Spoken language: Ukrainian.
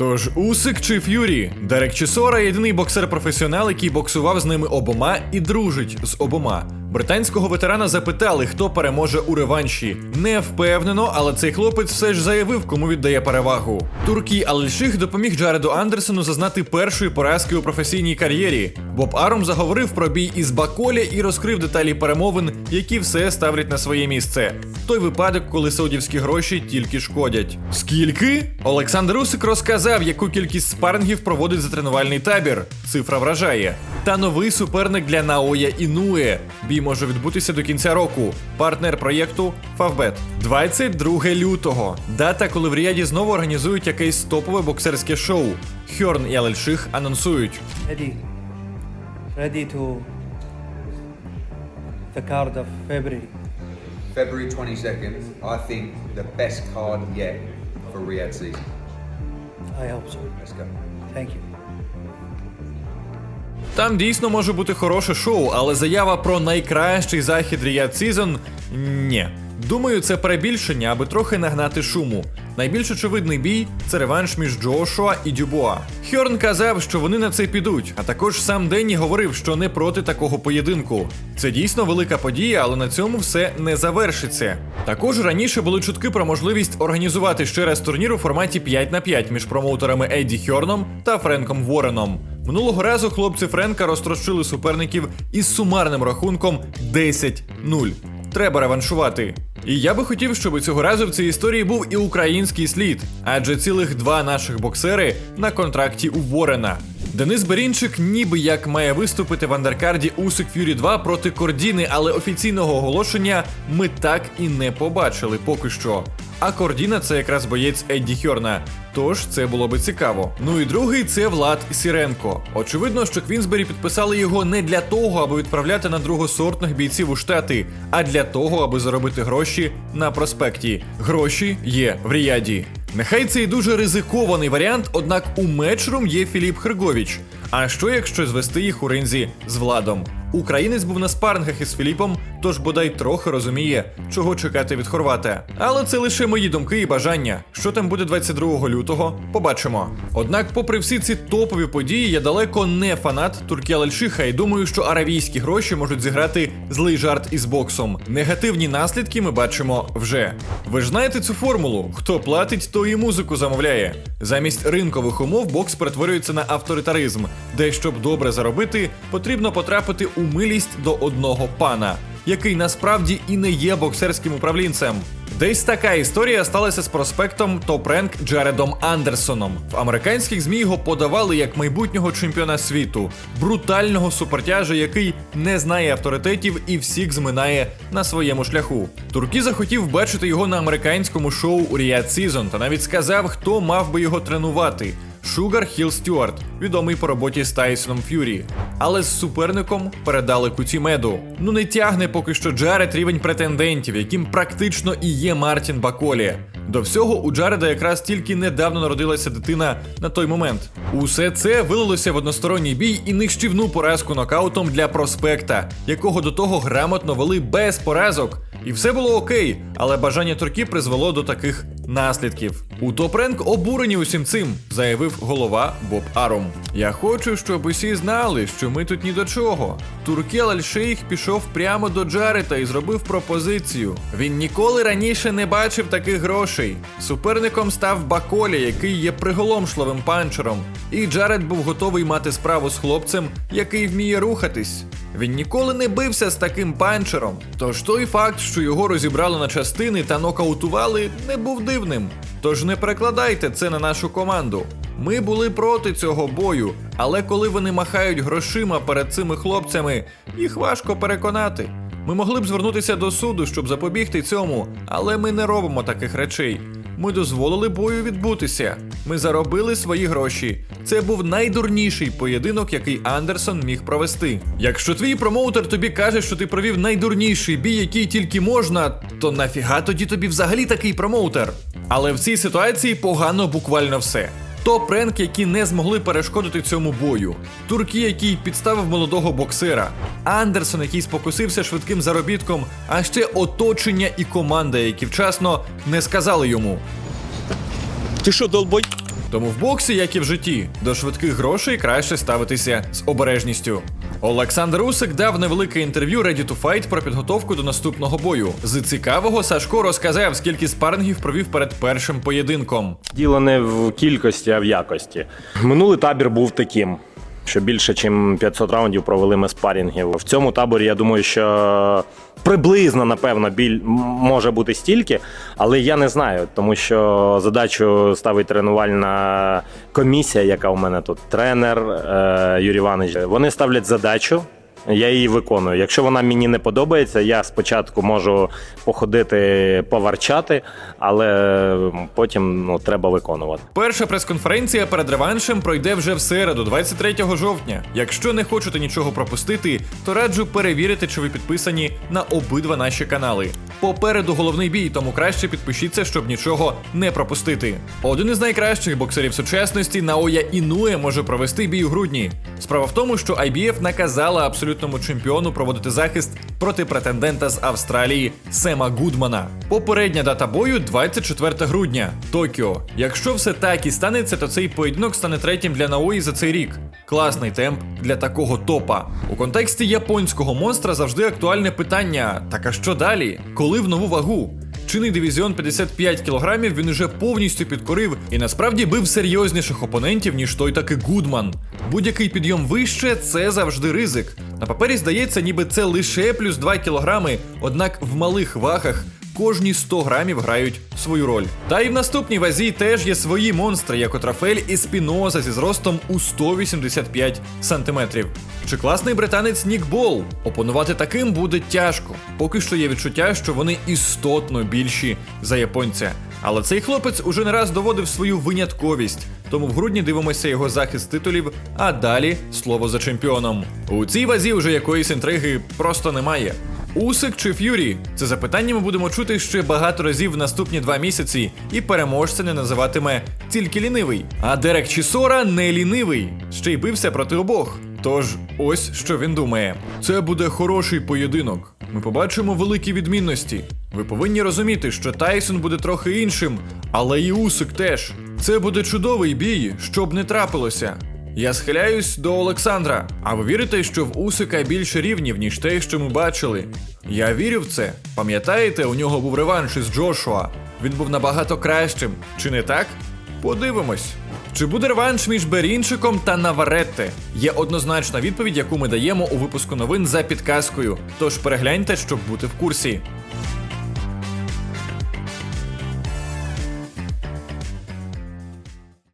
Тож Усик чи Ф'юрі? Дерек Чесора єдиний боксер-професіонал, який боксував з ними обома і дружить з обома. Британського ветерана запитали, хто переможе у реванші. Не впевнено, але цей хлопець все ж заявив, кому віддає перевагу. Туркій Аль-Ших допоміг Джареду Андерсону зазнати першої поразки у професійній кар'єрі. Боб Аром заговорив про бій із Баколі і розкрив деталі перемовин, які все ставлять на своє місце. Той випадок, коли саудівські гроші тільки шкодять. Скільки? Олександр Усик розказав, яку кількість спарингів проводить за тренувальний табір. Цифра вражає. Та новий суперник для Наоя Інуе. Бій може відбутися до кінця року. Партнер проєкту Фавбет. 22 лютого. Дата, коли в Ріаді знову організують якесь топове боксерське шоу. Хьорн і Алельших анонсують. ready ready to the card of February. February 22nd, I think the best card yet for Riyadh season. I hope so. Let's go. Thank you. Там дійсно може бути хороше шоу, але заява про найкращий захід Ріад Сізон ні. Думаю, це перебільшення, аби трохи нагнати шуму. Найбільш очевидний бій це реванш між Джошуа і Дюбуа. Хьорн казав, що вони на це підуть, а також сам Денні говорив, що не проти такого поєдинку. Це дійсно велика подія, але на цьому все не завершиться. Також раніше були чутки про можливість організувати ще раз турнір у форматі 5 на 5 між промоутерами Едді Хьорном та Френком Вореном. Минулого разу хлопці Френка розтрощили суперників із сумарним рахунком 10-0. Треба реваншувати. І я би хотів, щоб цього разу в цій історії був і український слід, адже цілих два наших боксери на контракті у Ворена. Денис Берінчик ніби як має виступити в андеркарді Усик Фюрі 2 проти Кордіни, але офіційного оголошення ми так і не побачили поки що. А Кордіна це якраз боєць Едді Хьорна. Тож це було би цікаво. Ну і другий це Влад Сіренко. Очевидно, що Квінсбері підписали його не для того, аби відправляти на другосортних бійців у штати, а для того, аби заробити гроші на проспекті. Гроші є в Ріаді. Нехай це і дуже ризикований варіант, однак у мечрум є Філіп Херговіч. А що якщо звести їх у ринзі з владом? Українець був на спарингах із Філіпом, тож бодай трохи розуміє, чого чекати від Хорвата. Але це лише мої думки і бажання. Що там буде 22 лютого, побачимо. Однак, попри всі ці топові події, я далеко не фанат Туркія Лальшиха і думаю, що аравійські гроші можуть зіграти злий жарт із боксом. Негативні наслідки ми бачимо вже. Ви ж знаєте цю формулу: хто платить, то і музику замовляє. Замість ринкових умов бокс перетворюється на авторитаризм, де щоб добре заробити, потрібно потрапити у милість до одного пана, який насправді і не є боксерським управлінцем. Десь така історія сталася з проспектом топ-ренк Джаредом Андерсоном. В американських змі його подавали як майбутнього чемпіона світу, брутального супертяжа, який не знає авторитетів і всіх зминає на своєму шляху. Туркі захотів бачити його на американському шоу Ріад Сізон та навіть сказав, хто мав би його тренувати. Шугар Хіл Стюарт, відомий по роботі з Тайсоном Ф'юрі. Але з суперником передали куті меду. Ну не тягне поки що Джаред рівень претендентів, яким практично і є Мартін Баколі. До всього у Джареда якраз тільки недавно народилася дитина на той момент. Усе це вилилося в односторонній бій і нищівну поразку нокаутом для проспекта, якого до того грамотно вели без поразок. І все було окей, але бажання турки призвело до таких наслідків. У Топренк обурені усім цим, заявив голова Боб Арум. Я хочу, щоб усі знали, що ми тут ні до чого. Туркел Аль-Шейх пішов прямо до Джарета і зробив пропозицію. Він ніколи раніше не бачив таких грошей. Суперником став Баколі, який є приголомшливим панчером. І Джаред був готовий мати справу з хлопцем, який вміє рухатись. Він ніколи не бився з таким панчером. Тож той факт, що його розібрали на частини та нокаутували, не був дивним. Тож не перекладайте це на нашу команду. Ми були проти цього бою, але коли вони махають грошима перед цими хлопцями, їх важко переконати. Ми могли б звернутися до суду, щоб запобігти цьому, але ми не робимо таких речей. Ми дозволили бою відбутися. Ми заробили свої гроші. Це був найдурніший поєдинок, який Андерсон міг провести. Якщо твій промоутер тобі каже, що ти провів найдурніший бій, який тільки можна, то нафіга тоді тобі взагалі такий промоутер? Але в цій ситуації погано буквально все. Топ пренк, які не змогли перешкодити цьому бою. Туркі, який підставив молодого боксера, Андерсон, який спокусився швидким заробітком, а ще оточення і команда, які вчасно не сказали йому. Ти що, долбой? Тому в боксі, як і в житті, до швидких грошей краще ставитися з обережністю. Олександр Усик дав невелике інтерв'ю Ready to Fight про підготовку до наступного бою. З цікавого Сашко розказав, скільки спарингів провів перед першим поєдинком. Діло не в кількості, а в якості. Минулий табір був таким, що більше, ніж 500 раундів провели ми спарінгів. В цьому таборі я думаю, що приблизно, напевно, біль може бути стільки, але я не знаю, тому що задачу ставить тренувальна комісія, яка у мене тут, тренер е, Юрій Іванович. Вони ставлять задачу. Я її виконую. Якщо вона мені не подобається, я спочатку можу походити, поварчати, але потім ну, треба виконувати. Перша прес-конференція перед реваншем пройде вже в середу, 23 жовтня. Якщо не хочете нічого пропустити, то раджу перевірити, чи ви підписані на обидва наші канали. Попереду головний бій, тому краще підпишіться, щоб нічого не пропустити. Один із найкращих боксерів сучасності Наоя Інуе може провести бій у грудні. Справа в тому, що IBF наказала абсолютному чемпіону проводити захист проти претендента з Австралії Сема Гудмана. Попередня дата бою 24 грудня, Токіо. Якщо все так і станеться, то цей поєдинок стане третім для Наої за цей рік. Класний темп для такого топа. У контексті японського монстра завжди актуальне питання: так а що далі? Коли в нову вагу? Чинний дивізіон 55 кілограмів він уже повністю підкорив і насправді бив серйозніших опонентів, ніж той таки Гудман. Будь-який підйом вище це завжди ризик. На папері здається, ніби це лише плюс 2 кілограми, однак в малих вагах кожні 100 грамів грають свою роль. Та й в наступній вазі теж є свої монстри, як от Рафель і Спіноза зі зростом у 185 сантиметрів. Чи класний британець Нік Бол? Опонувати таким буде тяжко. Поки що є відчуття, що вони істотно більші за японця. Але цей хлопець уже не раз доводив свою винятковість. Тому в грудні дивимося його захист титулів, а далі слово за чемпіоном. У цій вазі вже якоїсь інтриги просто немає. Усик чи Ф'юрі? Це запитання ми будемо чути ще багато разів в наступні два місяці, і переможця не називатиме тільки лінивий. А Дерек Чісора не лінивий, ще й бився проти обох. Тож ось що він думає: це буде хороший поєдинок. Ми побачимо великі відмінності. Ви повинні розуміти, що Тайсон буде трохи іншим, але і Усик теж. Це буде чудовий бій, щоб не трапилося. Я схиляюсь до Олександра. А ви вірите, що в Усика більше рівнів, ніж те, що ми бачили? Я вірю в це. Пам'ятаєте, у нього був реванш із Джошуа. Він був набагато кращим. Чи не так? Подивимось. Чи буде реванш між Берінчиком та Наваретте? Є однозначна відповідь, яку ми даємо у випуску новин за підказкою. Тож перегляньте, щоб бути в курсі.